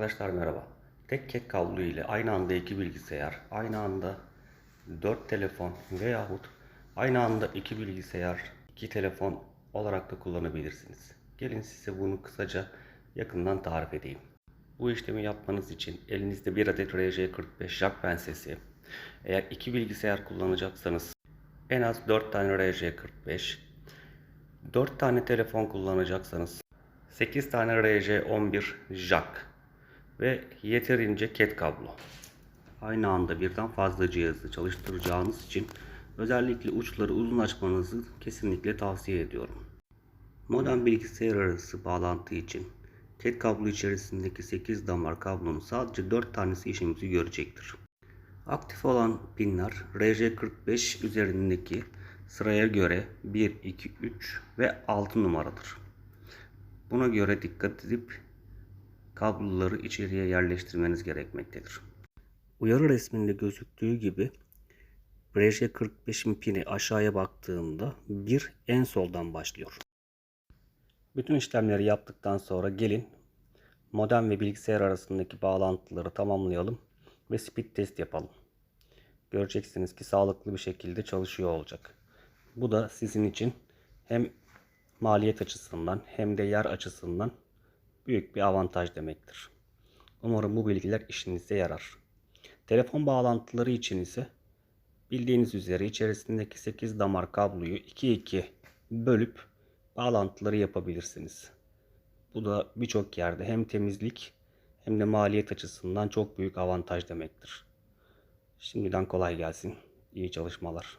Arkadaşlar merhaba. Tek ket kablo ile aynı anda iki bilgisayar, aynı anda 4 telefon veyahut aynı anda iki bilgisayar, iki telefon olarak da kullanabilirsiniz. Gelin size bunu kısaca yakından tarif edeyim. Bu işlemi yapmanız için elinizde bir adet RJ45 jack pensesi, eğer iki bilgisayar kullanacaksanız en az 4 tane RJ45, 4 tane telefon kullanacaksanız 8 tane RJ11 jack ve yeterince ket kablo. Aynı anda birden fazla cihazı çalıştıracağınız için özellikle uçları uzun açmanızı kesinlikle tavsiye ediyorum. Modern bilgisayar arası bağlantı için ket kablo içerisindeki 8 damar kablonun sadece 4 tanesi işimizi görecektir. Aktif olan pinler RJ45 üzerindeki sıraya göre 1, 2, 3 ve 6 numaradır. Buna göre dikkat edip kabloları içeriye yerleştirmeniz gerekmektedir. Uyarı resminde gözüktüğü gibi RJ45'in pini aşağıya baktığında bir en soldan başlıyor. Bütün işlemleri yaptıktan sonra gelin modem ve bilgisayar arasındaki bağlantıları tamamlayalım ve speed test yapalım. Göreceksiniz ki sağlıklı bir şekilde çalışıyor olacak. Bu da sizin için hem maliyet açısından hem de yer açısından büyük bir avantaj demektir. Umarım bu bilgiler işinize yarar. Telefon bağlantıları için ise bildiğiniz üzere içerisindeki 8 damar kabloyu 2-2 bölüp bağlantıları yapabilirsiniz. Bu da birçok yerde hem temizlik hem de maliyet açısından çok büyük avantaj demektir. Şimdiden kolay gelsin. İyi çalışmalar.